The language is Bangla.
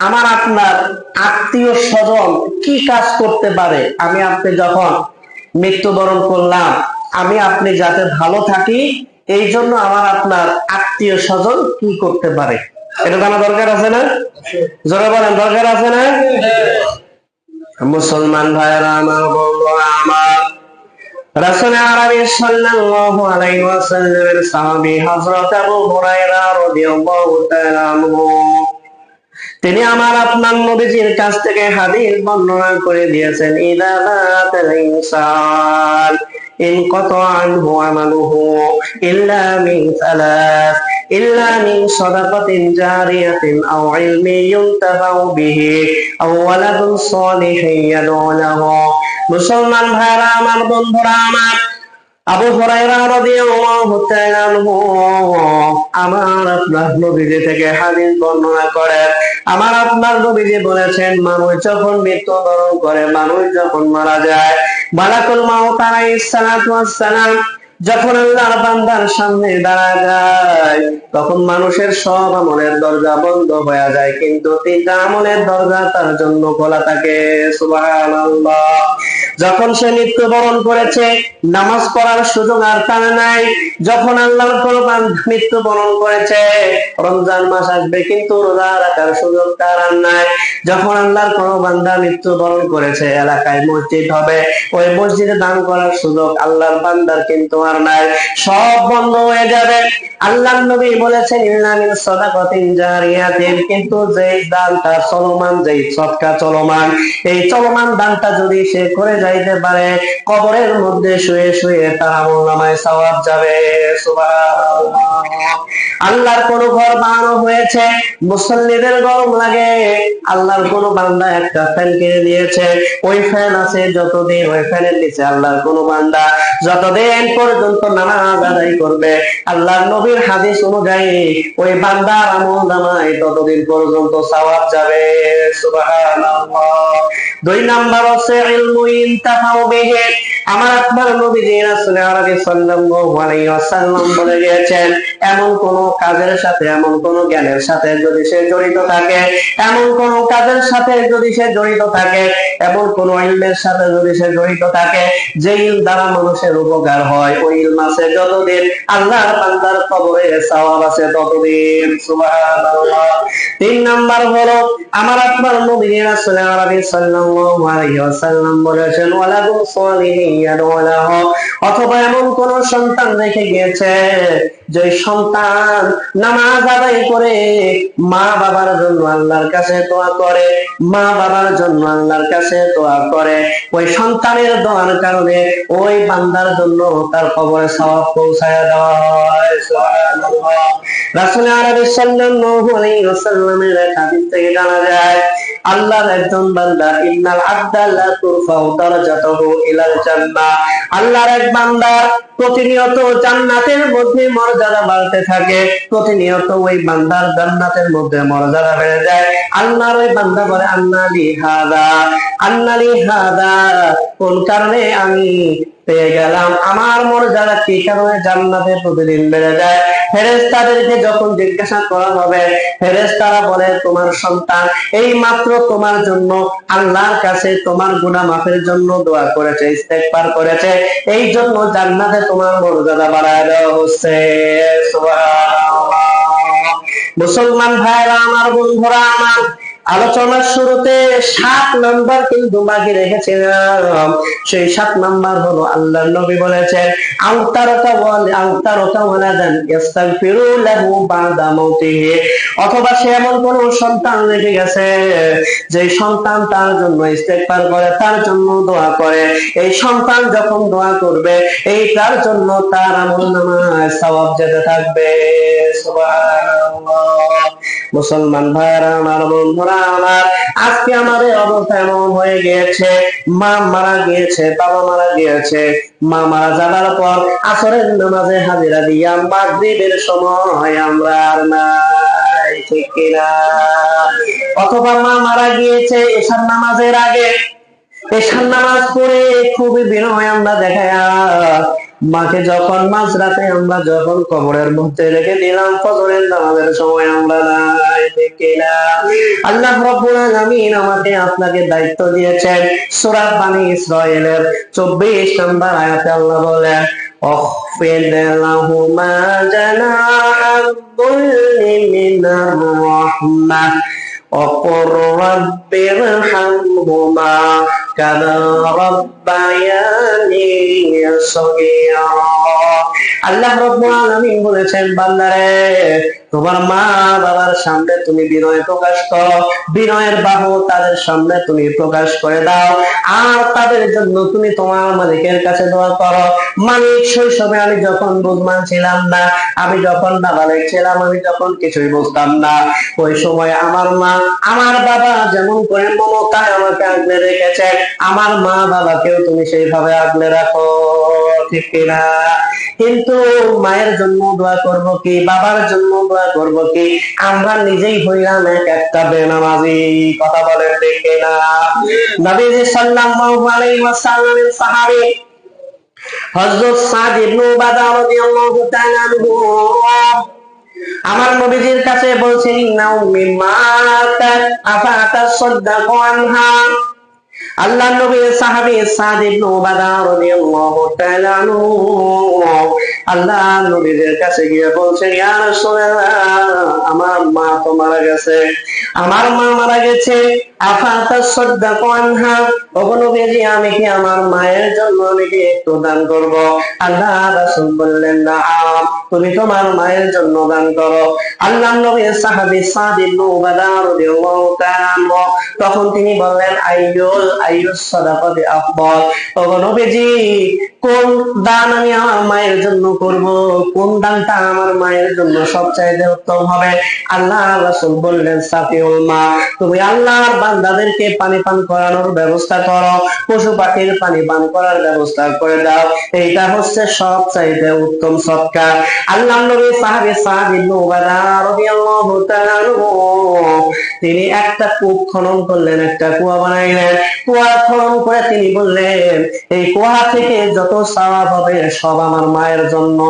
আমার আপনার আত্মীয় স্বজন কি কাজ করতে পারে? আমি আপনি যখন মৃত্যুবরণ করলাম, আমি আপনি যাতে ভালো থাকি, এই জন্য আমার আপনার আত্মীয় স্বজন কি করতে পারে? এটা জানা দরকার আছে না? জোরে বলেন, দরকার আছে না? মুসলমান ভাইয়েরা, আমার বন্ধুরা, আমার রাসূল আরবি সাল্লাল্লাহু আলাইহি ওয়াসাল্লামের তিনি আমার আপনার নবীজির কাছ থেকে হাদিস বর্ণনা করে দিয়েছেন ইন কত আনহু আমালুহু ইল্লা মুসলমান ভাইরা আমার বন্ধুরা, আমার আবু হরাইরা রাদিয়াল্লাহু আমার আপনার নবীজি থেকে হাদিস বর্ণনা করে। আমার আপনার নবীজি বলেছেন, মানুষ যখন মৃত্যু বরণ করে, মানুষ যখন মারা যায় মালাকুল মাউত আলাইহিস সালাতু ওয়াস যখন আল্লাহর বান্দার সামনে দাঁড়া যায়, তখন মানুষের সব আমলের দরজা বন্ধ হয়ে যায়, কিন্তু তিনটা আমলের দরজা তার জন্য খোলা থাকে। সুবহানাল্লাহ। যখন সে মৃত্যুবরণ করেছে, নামাজ পড়ার সুযোগ আর তার নাই। যখন আল্লাহর কোরবান মৃত্যুবরণ করেছে, রমজান মাস আসবে, কিন্তু রোজা রাখার সুযোগ তার আর নাই। যখন আল্লাহর কোনো বান্দা মৃত্যুবরণ করেছে, এলাকায় মসজিদ হবে, ওই মসজিদে দান করার সুযোগ আল্লাহর বান্দার কিন্তু আর নাই। সব বন্ধ হয়ে যাবে। আল্লাহ নবী বলেছেন ইল্লামিন সাদাকাতিন জারিয়াতিন। কিন্তু যেই দানটা চলমান, যেই সৎকা চলমান, এই চলমান দানটা যদি সে করে যাইতে পারে, কবরের মধ্যে শুয়ে শুয়ে তার আমল নামায় সওয়াব যাবে। সুবহানাল্লাহ। আল্লাহর কোন ঘর বানানো হয়েছে, মুসল্লিদের গরম লাগে। আল্লাহর কোন বান্দা একটা ফ্যান কিনে দিয়েছে ওই ফ্যান আছে যতদিন, ওই ফ্যানের নিচে আল্লাহর কোন বান্দা। যতদিন পর্যন্ত নামাজ আদায় করবে। আল্লাহর নবীর হাদিস অনুযায়ী, ওই বান্দার আমল নামায় ততদিন পর্যন্ত সওয়াব যাবে। দুই নাম্বার হচ্ছে ইলমু ইনতাফাউ বিহি। আমার আপনার নবীজি রাসূল আরবি সাল্লাল্লাহু আলাইহি ওয়াসাল্লাম বলে গিয়েছেন, এমন কোন কাজের সাথে, এমন কোন জ্ঞানের সাথে যদি সে জড়িত থাকে, এমন কোন কাজের সাথে যদি সে জড়িত থাকে, এমন কোন ইলমের সাথে যদি সে জড়িত থাকে, যে ইল দ্বারা মানুষের উপকার হয় ওই ইলম যতদিন আল্লাহর বান্দার কবরে সওয়াব আছে ততদিন, সুবহানাল্লাহ। তিন নাম্বার হলো, আমার আপনার নবী আরবি সাল্লাল্লাহু আলাইহি ওয়াসাল্লাম বলেছেন ইয়াদউলাহু অথবা এমন কোন সন্তান রেখে গিয়েছে, যে সন্তান নামাজ আদায় করে মা বাবার জন্য আল্লাহর কাছে দোয়া করে, মা বাবার জন্য আল্লাহর কাছে দোয়া করে। ওই সন্তানের দোয়ার কারণে ওই বান্দার জন্য তার কবরে সওয়াব পৌঁছায় সাল্লাল্লাহু আলাইহি ওয়াসাল্লামের হাদিস থেকে জানা যায়, আল্লাহর একজন বান্দা, ইন্নাল আবদা লা তুরফাউ দারাজাতুহু ইলাল জান্নাহ। আল্লাহর এক বান্দা প্রতিনিয়ত জান্নাতের মধ্যে মর্যাদা বাড়তে থাকে, প্রতিনিয়ত ওই বান্দার জান্নাতের মধ্যে মর্যাদা বেড়ে যায়। আল্লাহর ওই বান্দা বলে, আন্নালি হাদা। আন্নালি হাদা, কোন কারণে? আমি পেয়ে গেলাম। আমার মর্যাদা কি কারণে জান্নাতে প্রতিদিন বেড়ে যায়। ফেরেশতাদেরকে যখন জিজ্ঞাসা করা হবে, ফেরেশতারা বলে, তোমার সন্তান এই মাত্র তোমার জন্য আল্লাহর কাছে তোমার গুনাহ মাফের জন্য দোয়া করেছে, ইস্তেগফার করেছে। এই জন্য জান্নাতে তোমার মর্যাদা বাড়ায় দেওয়া হচ্ছে। মুসলমান ভাইরা, আমার বন্ধুরা, আমার আলোচনার শুরুতে সাত নাম্বার কিন্তু বাকি রেখেছিলাম। সেই সাত নাম্বার হলো আল্লাহ নবী বলেছেন আউতারকা ওয়াল আউতারকা ওয়ালাদান ইস্তাগফিরু লাহু বাদা মাউতিহি। অথবা সে এমন কোন সন্তান রেখে গেছে যে সন্তান তার জন্য ইস্তেগফার করে, তার জন্য দোয়া করে। এই সন্তান যখন দোয়া করবে, এই তার জন্য তার আমল নামায় সওয়াব যেতে থাকবে। সুবহানাল্লাহ। মুসলমান ভাইরা আমার বন্ধুরা, আমার আজকে আমাদের অবস্থা এমন হয়ে গিয়েছে। মা মারা গিয়েছে, বাবা মারা গিয়েছে। মা মারা যাবার পর আসরের নামাজে হাজিরা দিয়া মাগরিবের সময় আমরা আর নাই, ঠিক কিনা? অথবা মা মারা গিয়েছে এশার নামাজের আগে। এশার নামাজ পড়ে খুবই বিনয় আমরা দেখায় মাকে যখন মাঝরাতে আমরা যখন কবরের মধ্যে রেখে দিলাম ফজরের নামাজের সময় আমরা নাই ঠিক কিনা? আল্লাহ রাব্বুল আলামিন আমাকে আপনাকে দায়িত্ব দিয়েছেন সূরা বানি ইসরাইলের 24 নম্বর আয়াতে আল্লাহ বলেন اخفض لهما جناح الذل من الرحمة وقل رب ارحمهما كما ربياني صغيرا আল্লাহ রব্বুল আলামিন বলেছেন বান্দারে তোমার মা বাবার সামনে তুমি বিনয় প্রকাশ করো বিনয়ের বাহু তাদের সামনে তুমি প্রকাশ করে দাও আর তাদের জন্য তুমি তোমার মালিকের কাছে দোয়া করো মালিক শৈশবে আমি যখন বুঝমান ছিলাম না আমি যখন নাবালেক ছিলাম আমি যখন কিছুই বুঝতাম না ওই সময় আমার মা আমার বাবা যেমন করে মমতায় আমাকে আগলে রেখেছে আমার মা বাবাকেও তুমি সেইভাবে আগলে রাখো, ঠিক কিনা? কিন্তু মায়ের জন্য দোয়া করব কি, বাবার জন্য দোয়া করব কি? আমরা নিজেই হইলাম এক একটা বেনামাজি, কথা বলেন দেখে না নবী সাল্লাল্লাহু আলাইহি ওয়াসাল্লামের সাহাবী হযরত সাদ ইবনে উবাদা রাদিয়াল্লাহু তাআলা আনহু আমার নবীজির কাছে বলছেন ইন্না উম্মি মাতাত আফাতা সাদ্দাকু আনহা। আল্লাহ নবীর সাহাবী সাদ ইবনে উবাদা রাদিয়াল্লাহু তাআলা আনহু। আল্লাহ নবীদের কাছে গিয়ে বলছেন ইয়া রাসূলুল্লাহ, আমার মা তো মারা গেছে। আমার মা মারা গেছে। আফাতা সাদ্দাকু আনহা? ওগো নবীজি, আমি কি আমার মায়ের জন্য আমি কি একটু দান করব? আল্লাহ রাসূল বললেন, না, তুমি তোমার মায়ের জন্য দান করো। আল্লাহ নবীর সাহাবী সাদ ইবনে উবাদা রাদিয়াল্লাহু তাআলা তখন তিনি বললেন, আইয়ুল কোন দান আমি আমার মায়ের জন্য করব? কোন দানটা আমার মায়ের জন্য সবচাইতে উত্তম হবে? আল্লাহ বললেন, সাফিউল মা, তুমি আল্লাহর বান্দাদেরকে পানি পান করানোর ব্যবস্থা করো, পশু পাখির পানি পান করার ব্যবস্থা করে দাও। এইটা হচ্ছে সবচাইতে উত্তম সৎকার। আল্লাহ নবী সাহাবী সাদ ইবনে উবাদা রাদিয়াল্লাহু তাআলা তিনি একটা কূপ খনন করলেন, একটা কুয়া বানাইলেন। কুয়া খনন করে তিনি বললেন, এই কুয়া থেকে যত সওয়াব হবে, সব আমার মায়ের জন্য।